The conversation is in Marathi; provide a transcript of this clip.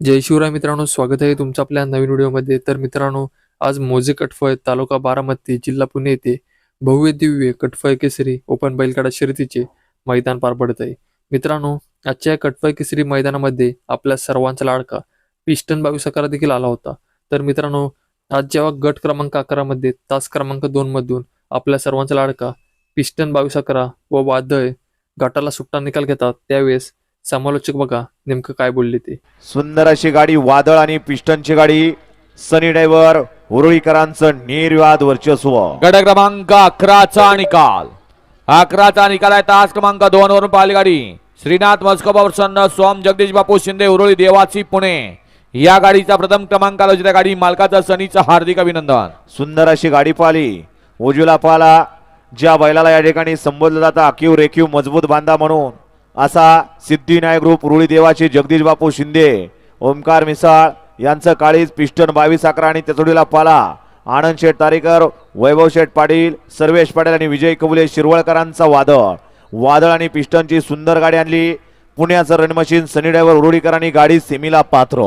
जय शिवराय मित्रांनो स्वागत आहे तुमचं आपल्या नवीन व्हिडिओमध्ये. तर मित्रांनो आज मोजे कटफळ तालुका बारामती जिल्हा पुणे येथे भव्य दिव्य कटफळ केसरी ओपन बैलगाडा शर्यतीचे मैदान पार पडत आहे. मित्रांनो आजच्या या कटफळ केसरी मैदानामध्ये आपल्या सर्वांचा लाडका पिस्टन बावीस अकरा देखील आला होता. तर मित्रांनो आज जेव्हा गट क्रमांक अकरामध्ये तास क्रमांक दोन मधून आपल्या सर्वांचा लाडका पिस्टन बावीस अकरा व वादळ गटाला सुट्टा निकाल घेतात त्यावेळेस समालोचक बघा नेमकं काय बोलले ते. सुंदर अशी गाडी वादळ आणि पिस्टनची गाडी सनी ड्रायव्हर हुरुळीकरांचं निर्वाद वर्चस्व. गट क्रमांक अकराचा निकाल. अकराचा निकाल आहे तास क्रमांक दोन वरून पाहिली गाडी. श्रीनाथ मस्कोबा प्रसन्न सोम जगदीश बापू शिंदे उरुळी देवाची पुणे. या गाडीचा प्रथम क्रमांक आलो त्या गाडी मालकाचं सनीचं हार्दिक अभिनंदन. सुंदर अशी गाडी पाहिली. उजवीला पाला ज्या बैलाला या ठिकाणी संबोधलं जातं आखीव रेखीव मजबूत बांधा म्हणून. असा सिद्धिविनायक ग्रुप रुळी देवाची जगदीश बापू शिंदे ओमकार मिसाळ यांचं काळीज पिस्टन बावीस अकरा आणि तेचोडीला पाला. आनंद शेठ तारेकर वैभव शेठ पाटील सर्वेश पाटील आणि विजय कबुले शिरवळकरांचा वादळ. वादळ आणि पिस्टनची सुंदर गाडी आणली. पुण्याचं रणमशीन सनी ड्रायव्हर उरुडीकरांनी गाडी सेमीला पात्र.